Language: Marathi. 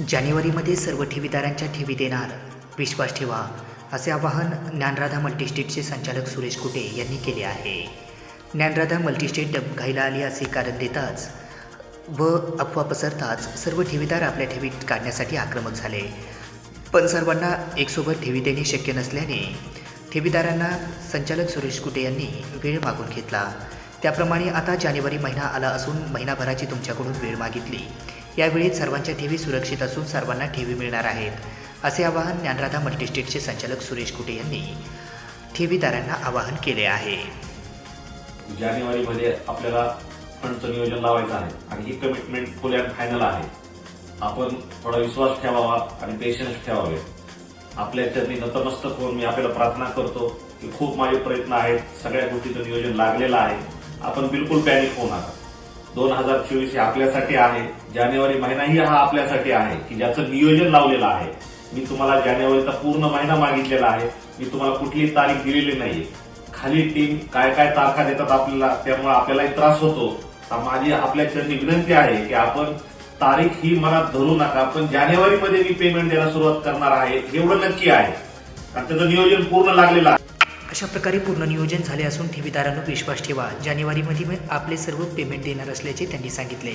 जानेवारीमध्ये सर्व ठेवीदारांच्या ठेवी देणार. विश्वास ठेवा असे आवाहन ज्ञानराधा मल्टीस्टेटचे संचालक सुरेश कुटे यांनी केले आहे. ज्ञानराधा मल्टीस्टेट डबघाईला आली असे कारण देताच व अफवा पसरताच सर्व ठेवीदार आपल्या ठेवीत काढण्यासाठी आक्रमक झाले. पण सर्वांना एकसोबत ठेवी देणे शक्य नसल्याने ठेवीदारांना संचालक सुरेश कुटे यांनी वेळ मागून घेतला. त्याप्रमाणे आता जानेवारी महिना आला असून महिनाभराची तुमच्याकडून वेळ मागितली. यावेळी सर्वांच्या ठेवी सुरक्षित असून सर्वांना ठेवी मिळणार आहेत असे आवाहन ज्ञानराधा मल्टीस्टेटचे संचालक सुरेश कुटे यांनी ठेवीदारांना आवाहन केले आहे. जानेवारीमध्ये आपल्याला फंडचं नियोजन लावायचं आहे आणि ही कमिटमेंट फुल अँड फायनल आहे. आपण थोडा विश्वास ठेवावा आणि पेशन्स ठेवावे. आपल्या त्यांनी नतमस्तक होऊन मी आपल्याला प्रार्थना करतो की खूप माझे प्रयत्न आहेत सगळ्या गोष्टीचं नियोजन लागलेलं आहे. आपण बिलकुल पॅनिक होऊ नका. दोन हजार चोवीस हे आपल्यासाठी आहे. जानेवारी महिनाही हा आपल्यासाठी आहे की ज्याचं नियोजन लावलेलं आहे. मी तुम्हाला जानेवारीचा पूर्ण महिना मागितलेला आहे. मी तुम्हाला कुठलीही तारीख दिलेली नाहीये. खाली टीम काय काय तारखा देतात आपल्याला त्यामुळे आपल्यालाही त्रास होतो. तर माझी आपल्या चरणी विनंती आहे की आपण तारीख ही मनात धरू नका. पण जानेवारीमध्ये मी पेमेंट द्यायला सुरुवात करणार आहे. एवढं नक्की आहे. कारण त्याचं नियोजन पूर्ण लागलेलं आहे. अशा प्रकारे पूर्ण नियोजन झाले असून ठेवीदारांनो विश्वास ठेवा. जानेवारीमध्ये मी आपले सर्व पेमेंट देणार असल्याचे त्यांनी सांगितले.